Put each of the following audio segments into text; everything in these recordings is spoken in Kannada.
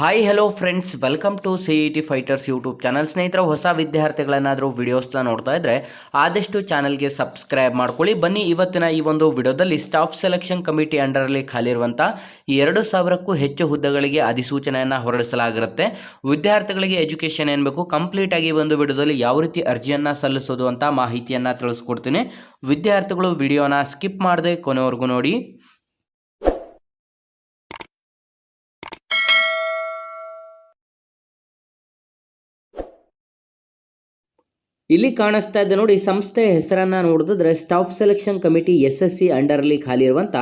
Hi hello friends welcome to C E T fighters YouTube channel ಸ್ನೇಹಿತರೆ, ಹೊಸ ವಿದ್ಯಾರ್ಥಿಗಳೇನಾದರೂ ವಿಡಿಯೋಸ್ನ ನೋಡ್ತಾ ಇದ್ದರೆ ಆದಷ್ಟು ಚಾನಲ್ಗೆ ಸಬ್ಸ್ಕ್ರೈಬ್ ಮಾಡ್ಕೊಳ್ಳಿ. ಬನ್ನಿ ಇವತ್ತಿನ ಈ ಒಂದು ವಿಡಿಯೋದಲ್ಲಿ ಸ್ಟಾಫ್ ಸೆಲೆಕ್ಷನ್ ಕಮಿಟಿ ಅಂಡರಲ್ಲಿ ಖಾಲಿ ಇರುವಂಥ ಎರಡು ಸಾವಿರಕ್ಕೂ ಹೆಚ್ಚು ಹುದ್ದೆಗಳಿಗೆ ಅಧಿಸೂಚನೆಯನ್ನು ಹೊರಡಿಸಲಾಗಿರುತ್ತೆ. ವಿದ್ಯಾರ್ಥಿಗಳಿಗೆ ಎಜುಕೇಷನ್ ಏನು ಕಂಪ್ಲೀಟ್ ಆಗಿ ಒಂದು ವಿಡಿಯೋದಲ್ಲಿ ಯಾವ ರೀತಿ ಅರ್ಜಿಯನ್ನು ಸಲ್ಲಿಸೋದು ಅಂತ ಮಾಹಿತಿಯನ್ನು ತಿಳಿಸ್ಕೊಡ್ತೀನಿ. ವಿದ್ಯಾರ್ಥಿಗಳು ವಿಡಿಯೋನ ಸ್ಕಿಪ್ ಮಾಡದೆ ಕೊನೆವರೆಗೂ ನೋಡಿ. ಇಲ್ಲಿ ಕಾಣಿಸ್ತಾ ಇದೆ ನೋಡಿ, ಸಂಸ್ಥೆಯ ಹೆಸರನ್ನ ನೋಡಿದ್ರೆ staff selection committee S S C ಅಂಡರ್ಲಿ ಖಾಲಿ ಇರುವಂಥ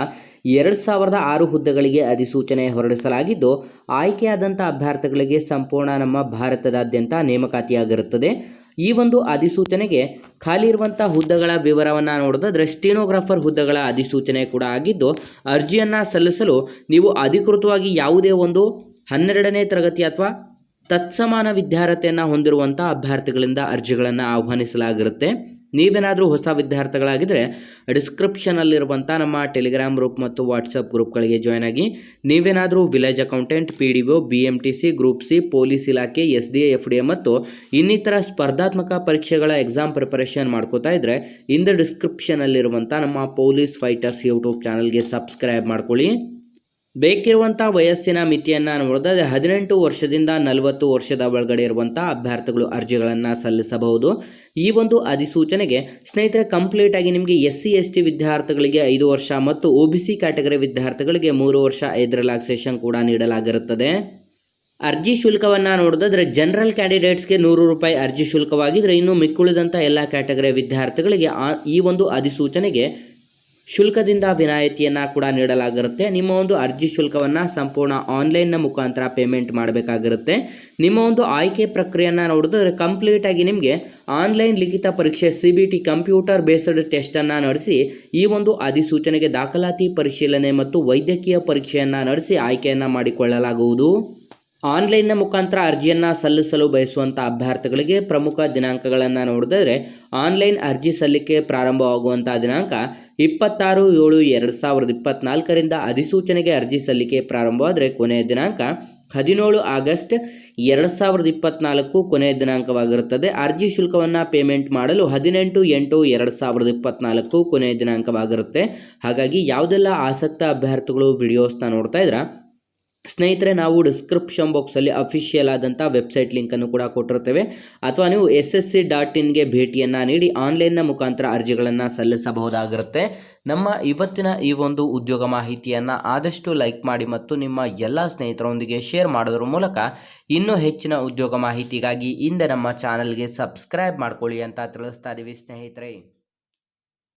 ಎರಡು ಸಾವಿರದ ಆರು ಹುದ್ದೆಗಳಿಗೆ ಅಧಿಸೂಚನೆ ಹೊರಡಿಸಲಾಗಿದ್ದು ಆಯ್ಕೆಯಾದಂಥ ಅಭ್ಯರ್ಥಿಗಳಿಗೆ ಸಂಪೂರ್ಣ ನಮ್ಮ ಭಾರತದಾದ್ಯಂತ ನೇಮಕಾತಿಯಾಗಿರುತ್ತದೆ. ಈ ಒಂದು ಅಧಿಸೂಚನೆಗೆ ಖಾಲಿ ಇರುವಂಥ ಹುದ್ದೆಗಳ ವಿವರವನ್ನು ನೋಡಿದ್ರೆ ಸ್ಟೀನೋಗ್ರಾಫರ್ ಹುದ್ದೆಗಳ ಅಧಿಸೂಚನೆ ಕೂಡ ಆಗಿದ್ದು, ಅರ್ಜಿಯನ್ನು ಸಲ್ಲಿಸಲು ನೀವು ಅಧಿಕೃತವಾಗಿ ಯಾವುದೇ ಒಂದು ಹನ್ನೆರಡನೇ ತರಗತಿ ಅಥವಾ ತತ್ಸಮಾನ ವಿದ್ಯಾರ್ಹತೆಯನ್ನು ಹೊಂದಿರುವಂಥ ಅಭ್ಯರ್ಥಿಗಳಿಂದ ಅರ್ಜಿಗಳನ್ನು ಆಹ್ವಾನಿಸಲಾಗಿರುತ್ತೆ. ನೀವೇನಾದರೂ ಹೊಸ ವಿದ್ಯಾರ್ಥಿಗಳಾಗಿದ್ದರೆ ಡಿಸ್ಕ್ರಿಪ್ಷನಲ್ಲಿರುವಂಥ ನಮ್ಮ ಟೆಲಿಗ್ರಾಮ್ ಗ್ರೂಪ್ ಮತ್ತು ವಾಟ್ಸಪ್ ಗ್ರೂಪ್ಗಳಿಗೆ ಜಾಯ್ನ್ ಆಗಿ. ನೀವೇನಾದರೂ village accountant P D O B M T C group C police ಇಲಾಖೆ S D F D A ಮತ್ತು ಇನ್ನಿತರ ಸ್ಪರ್ಧಾತ್ಮಕ ಪರೀಕ್ಷೆಗಳ ಎಕ್ಸಾಮ್ ಪ್ರಿಪರೇಷನ್ ಮಾಡ್ಕೋತಾ ಇದ್ದರೆ ಇಂದ ಡಿಸ್ಕ್ರಿಪ್ಷನಲ್ಲಿರುವಂಥ ನಮ್ಮ ಪೊಲೀಸ್ ಫೈಟರ್ಸ್ ಯೂಟ್ಯೂಬ್ ಚಾನಲ್ಗೆ ಸಬ್ಸ್ಕ್ರೈಬ್ ಮಾಡ್ಕೊಳ್ಳಿ. ಬೇಕಿರುವಂಥ ವಯಸ್ಸಿನ ಮಿತಿಯನ್ನು ನೋಡಿದ್ರೆ ಹದಿನೆಂಟು ವರ್ಷದಿಂದ ನಲವತ್ತು ವರ್ಷದ ಒಳಗಡೆ ಇರುವಂಥ ಅಭ್ಯರ್ಥಿಗಳು ಅರ್ಜಿಗಳನ್ನು ಸಲ್ಲಿಸಬಹುದು. ಈ ಒಂದು ಅಧಿಸೂಚನೆಗೆ ಸ್ನೇಹಿತರೆ ಕಂಪ್ಲೀಟ್ ಆಗಿ ನಿಮಗೆ ಎಸ್ ಸಿ ಎಸ್ ಟಿ ವಿದ್ಯಾರ್ಥಿಗಳಿಗೆ ಐದು ವರ್ಷ ಮತ್ತು ಒ ಬಿ ಸಿ ಕ್ಯಾಟಗರಿ ವಿದ್ಯಾರ್ಥಿಗಳಿಗೆ ಮೂರು ವರ್ಷ ಐದು ರಿಲ್ಯಾಕ್ಸೇಷನ್ ಕೂಡ ನೀಡಲಾಗಿರುತ್ತದೆ. ಅರ್ಜಿ ಶುಲ್ಕವನ್ನು ನೋಡಿದ್ರೆ ಜನರಲ್ ಕ್ಯಾಂಡಿಡೇಟ್ಸ್ಗೆ ನೂರು ರೂಪಾಯಿ ಅರ್ಜಿ ಶುಲ್ಕವಾಗಿದ್ದರೆ ಇನ್ನು ಮಿಕ್ಕುಳಿದಂಥ ಎಲ್ಲ ಕ್ಯಾಟಗರಿ ವಿದ್ಯಾರ್ಥಿಗಳಿಗೆ ಈ ಒಂದು ಅಧಿಸೂಚನೆಗೆ ಶುಲ್ಕದಿಂದ ವಿನಾಯಿತಿಯನ್ನು ಕೂಡ ನೀಡಲಾಗಿರುತ್ತೆ. ನಿಮ್ಮ ಒಂದು ಅರ್ಜಿ ಶುಲ್ಕವನ್ನು ಸಂಪೂರ್ಣ ಆನ್ಲೈನ್ನ ಮುಖಾಂತರ ಪೇಮೆಂಟ್ ಮಾಡಬೇಕಾಗಿರುತ್ತೆ. ನಿಮ್ಮ ಒಂದು ಆಯ್ಕೆ ಪ್ರಕ್ರಿಯೆಯನ್ನು ನೋಡಿದ್ರೆ ಕಂಪ್ಲೀಟಾಗಿ ನಿಮಗೆ ಆನ್ಲೈನ್ ಲಿಖಿತ ಪರೀಕ್ಷೆ C B T computer based ಟೆಸ್ಟನ್ನು ನಡೆಸಿ, ಈ ಒಂದು ಅಧಿಸೂಚನೆಗೆ ದಾಖಲಾತಿ ಪರಿಶೀಲನೆ ಮತ್ತು ವೈದ್ಯಕೀಯ ಪರೀಕ್ಷೆಯನ್ನು ನಡೆಸಿ ಆಯ್ಕೆಯನ್ನು ಮಾಡಿಕೊಳ್ಳಲಾಗುವುದು. ಆನ್ಲೈನ್ನ ಮುಖಾಂತರ ಅರ್ಜಿಯನ್ನು ಸಲ್ಲಿಸಲು ಬಯಸುವಂಥ ಅಭ್ಯರ್ಥಿಗಳಿಗೆ ಪ್ರಮುಖ ದಿನಾಂಕಗಳನ್ನು ನೋಡಿದರೆ ಆನ್ಲೈನ್ ಅರ್ಜಿ ಸಲ್ಲಿಕೆ ಪ್ರಾರಂಭವಾಗುವಂಥ ದಿನಾಂಕ ಇಪ್ಪತ್ತಾರು ಏಳು ಎರಡು ಸಾವಿರದ ಇಪ್ಪತ್ತ್ನಾಲ್ಕರಿಂದ ಅಧಿಸೂಚನೆಗೆ ಅರ್ಜಿ ಸಲ್ಲಿಕೆ ಪ್ರಾರಂಭವಾದರೆ ಕೊನೆಯ ದಿನಾಂಕ ಹದಿನೇಳು ಆಗಸ್ಟ್ ಎರಡು ಸಾವಿರದ ಇಪ್ಪತ್ನಾಲ್ಕು ಕೊನೆಯ ದಿನಾಂಕವಾಗಿರುತ್ತದೆ. ಅರ್ಜಿ ಶುಲ್ಕವನ್ನು ಪೇಮೆಂಟ್ ಮಾಡಲು ಹದಿನೆಂಟು ಎಂಟು ಎರಡು ಸಾವಿರದ ಇಪ್ಪತ್ನಾಲ್ಕು ಕೊನೆಯ ದಿನಾಂಕವಾಗಿರುತ್ತೆ. ಹಾಗಾಗಿ ಯಾವುದೆಲ್ಲ ಆಸಕ್ತ ಅಭ್ಯರ್ಥಿಗಳು ವಿಡಿಯೋಸ್ನ ನೋಡ್ತಾ ಇದ್ರ ಸ್ನೇಹಿತರೆ, ನಾವು ಡಿಸ್ಕ್ರಿಪ್ಷನ್ ಬಾಕ್ಸಲ್ಲಿ ಅಫಿಷಿಯಲ್ ಆದಂಥ ವೆಬ್ಸೈಟ್ ಲಿಂಕನ್ನು ಕೂಡ ಕೊಟ್ಟಿರ್ತೇವೆ ಅಥವಾ ನೀವು ಎಸ್ ಎಸ್ ಸಿ ಡಾಟ್ ಇನ್ಗೆ ಭೇಟಿಯನ್ನು ನೀಡಿ ಆನ್ಲೈನ್ನ ಮುಖಾಂತರ ಅರ್ಜಿಗಳನ್ನು ಸಲ್ಲಿಸಬಹುದಾಗಿರುತ್ತೆ. ನಮ್ಮ ಇವತ್ತಿನ ಈ ಒಂದು ಉದ್ಯೋಗ ಮಾಹಿತಿಯನ್ನು ಆದಷ್ಟು ಲೈಕ್ ಮಾಡಿ ಮತ್ತು ನಿಮ್ಮ ಎಲ್ಲ ಸ್ನೇಹಿತರೊಂದಿಗೆ ಶೇರ್ ಮಾಡೋದ್ರ ಮೂಲಕ ಇನ್ನೂ ಹೆಚ್ಚಿನ ಉದ್ಯೋಗ ಮಾಹಿತಿಗಾಗಿ ಹಿಂದೆ ನಮ್ಮ ಚಾನಲ್ಗೆ ಸಬ್ಸ್ಕ್ರೈಬ್ ಮಾಡ್ಕೊಳ್ಳಿ ಅಂತ ತಿಳಿಸ್ತಾ ಇದ್ದೀವಿ ಸ್ನೇಹಿತರೆ.